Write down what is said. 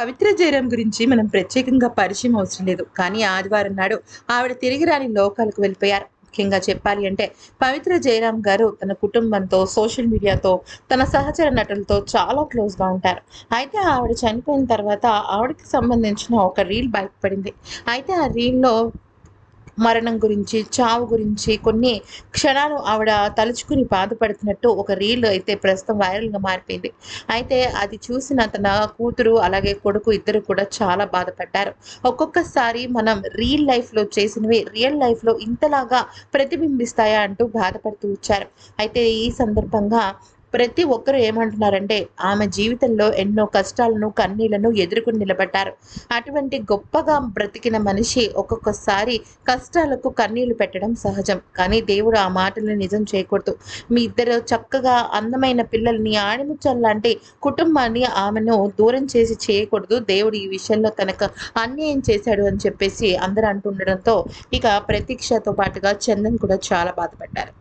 పవిత్ర జయరాం గురించి మనం ప్రత్యేకంగా పరిచయం అవసరం లేదు. కానీ ఆదివారం నాడు ఆవిడ తిరిగి రాని లోకాలకు వెళ్ళిపోయారు. ముఖ్యంగా చెప్పాలి అంటే పవిత్ర జయరాం గారు తన కుటుంబంతో సోషల్ మీడియాతో తన సహచర నటులతో చాలా క్లోజ్గా ఉంటారు. అయితే ఆవిడ చనిపోయిన తర్వాత ఆవిడకి సంబంధించిన ఒక రీల్ బయటపడింది. అయితే ఆ రీల్లో మరణం గురించి చావు గురించి కొన్ని క్షణాలు ఆవిడ తలుచుకుని బాధపడుతున్నట్టు ఒక రీల్ అయితే ప్రస్తుతం వైరల్గా మారిపోయింది. అయితే అది చూసిన తన కూతురు అలాగే కొడుకు ఇద్దరు కూడా చాలా బాధపడ్డారు. ఒక్కొక్కసారి మనం రియల్ లైఫ్లో చేసినవి రియల్ లైఫ్లో ఇంతలాగా ప్రతిబింబిస్తాయా అంటూ బాధపడుతూ వచ్చారు. అయితే ఈ సందర్భంగా ప్రతి ఒక్కరు ఏమంటున్నారంటే ఆమె జీవితంలో ఎన్నో కష్టాలను కన్నీళ్ళను ఎదుర్కొని నిలబడ్డారు. అటువంటి గొప్పగా బ్రతికిన మనిషి ఒక్కొక్కసారి కష్టాలకు కన్నీళ్ళు పెట్టడం సహజం. కానీ దేవుడు ఆ మాటలను నిజం చేయకూడదు. మీ ఇద్దరు చక్కగా అందమైన పిల్లల్ని ఆణిముచ్చల్లాంటి కుటుంబాన్ని ఆమెను దూరం చేసి చేయకూడదు. దేవుడు ఈ విషయంలో తనకు అన్యాయం చేశాడు అని చెప్పేసి అందరూ అంటుండడంతో ఇక ప్రతీక్షతో పాటుగా చందన్ కూడా చాలా బాధపడ్డారు.